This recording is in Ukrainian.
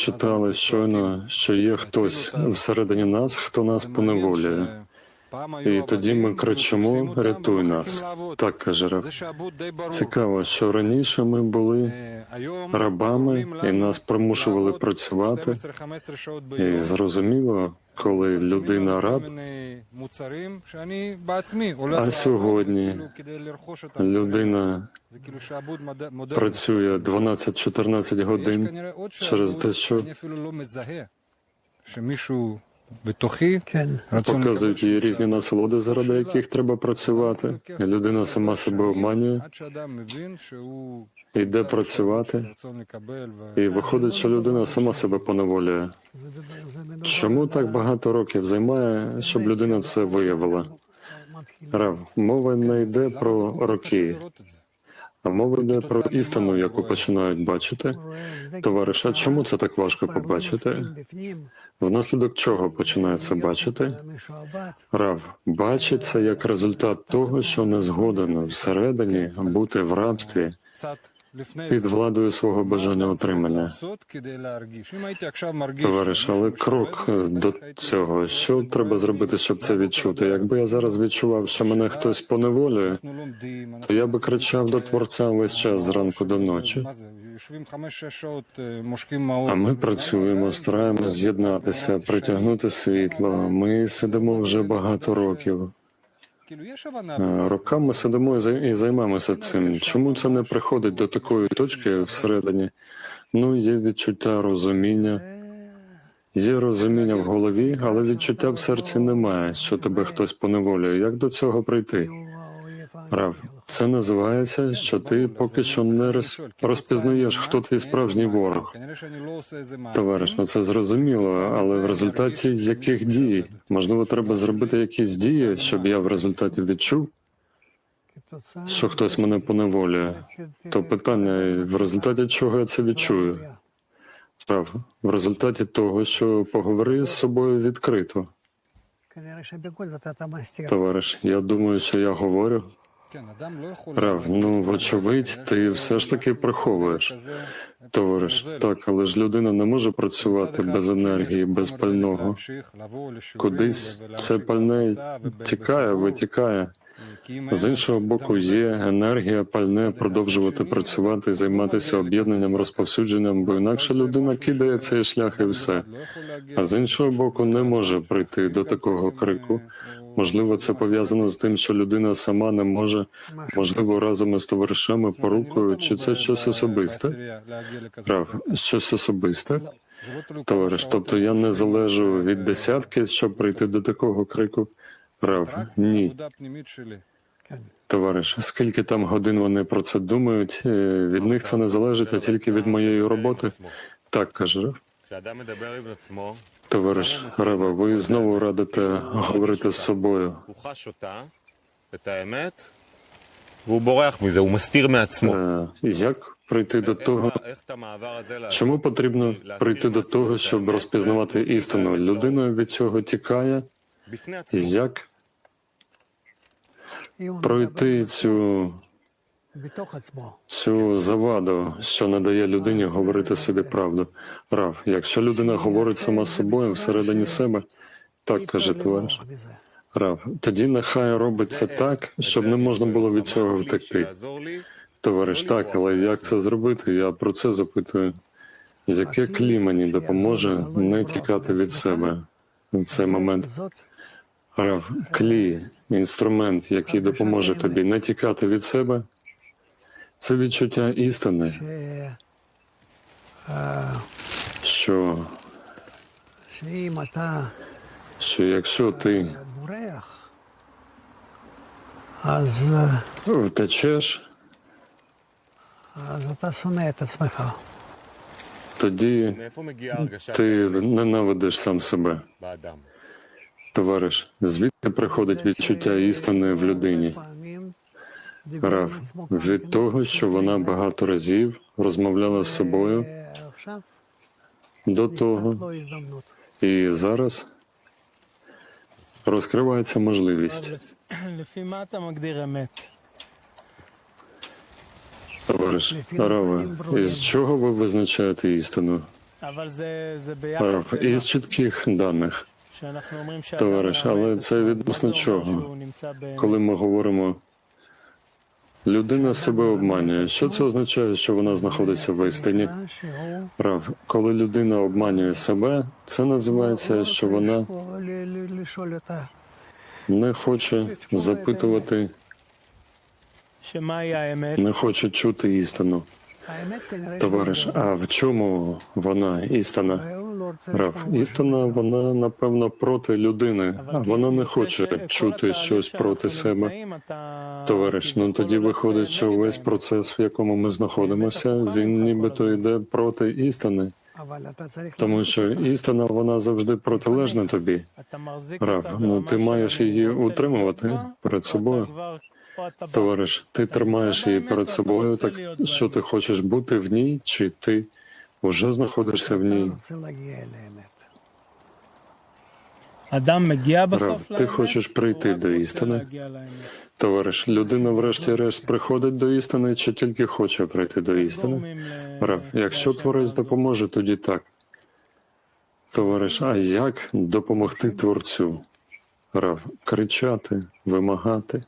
читали щойно, що є хтось всередині нас, хто нас поневолює. І тоді ми кричимо Рятуй нас. Так каже раб. Цікаво, що раніше ми були рабами, і нас примушували працювати. І зрозуміло, коли людина раб, а сьогодні людина працює 12-14 годин через те, що показують їй різні насолоди, заради яких треба працювати. Людина сама себе обманює, йде працювати, і виходить, що людина сама себе поневолює. Чому так багато років займає, щоб людина це виявила? Рав, мова не йде про роки, а мова йде про істину, яку починають бачити. Товариш, а чому це так важко побачити? Внаслідок чого починає це бачити? Рав бачить це як результат того, що не згоден всередині бути в рабстві під владою свого бажання отримання. Товариш, але крок до цього, що треба зробити, щоб це відчути? Якби я зараз відчував, що мене хтось поневолює, то я би кричав до творця весь час зранку до ночі. А ми працюємо, стараємось з'єднатися, притягнути світло. Ми сидимо вже багато років. Е, Роками сидимо і і займаємося цим. Чому це не приходить до такої точки всередині? Ну, є відчуття розуміння, є розуміння в голові, але відчуття в серці немає, що тебе хтось поневолює. Як до цього прийти? Рав, це називається, що ти поки що не розпізнаєш, хто твій справжній ворог. Товариш, ну це зрозуміло, але в результаті з яких дій? Можливо, треба зробити якісь дії, щоб я в результаті відчув, що хтось мене поневолює. То питання, в результаті чого я це відчую? Прав, в результаті того, що поговори з собою відкрито. Товариш, я думаю, що я говорю. Прав, ну вочевидь, ти все ж таки приховуєш. Товариш, так, але ж людина не може працювати без енергії, без пального. Кудись це пальне тікає, витікає. З іншого боку, є енергія, пальне продовжувати працювати, займатися об'єднанням, розповсюдженням, бо інакше людина кидає цей шлях і все. А з іншого боку, не може прийти до такого крику. Можливо, це пов'язано з тим, що людина сама не може, можливо, разом із товаришами порукою, чи це щось особисте? Прав, щось особисте. Товариш, тобто я не залежу від десятки, щоб прийти до такого крику. Прав, ні. Товариш, скільки там годин вони про це думають, е, від них це не залежить, а тільки від моєї роботи. Так каже Товариш Рева, ви знову радите говорити з собою. Е, як прийти до того, чому потрібно прийти до того, щоб розпізнавати істину? Людина від цього тікає. Як пройти цю цю заваду, що надає людині говорити собі правду. Рав, якщо людина говорить сама собою всередині себе, так каже товариш. Рав, тоді нехай робиться так, щоб не можна було від цього втекти. Товариш, так, але як це зробити? Я про це запитую. З яке клі мені допоможе не тікати від себе в цей момент? Рав, клі, інструмент, який допоможе тобі не тікати від себе. Це відчуття істини, що? що якщо ти втечеш, тоді ти ненавидиш сам себе. Товариш, звідки приходить відчуття істини в людині? Раф, від того, що вона багато разів розмовляла з собою до того, і зараз розкривається можливість. Товариш Раве, із чого ви визначаєте істину? Раф, із чітких даних. Товариш, але це відносно чого, коли ми говоримо. Людина себе обманює. Що це означає, що вона знаходиться в істині? Прав, коли людина обманює себе, це називається, що вона не хоче запитувати, не хоче чути істину. Товариш, а в чому вона істина? Граф, істина, вона напевно проти людини. Вона не хоче чути щось проти себе. Товариш, ну тоді виходить, що весь процес, в якому ми знаходимося, він нібито йде проти істини. Тому що істина вона завжди протилежна тобі. Раф, ну ти маєш її утримувати перед собою. Товариш, ти тримаєш її перед собою, так що ти хочеш бути в ній, чи ти? уже знаходишся в ній. Раб, ти хочеш прийти до істини, товариш, людина, врешті-решт, приходить до істини, чи тільки хоче прийти до істини. Раб, якщо творець допоможе, тоді так. Товариш, а як допомогти творцю? Раб, кричати, вимагати.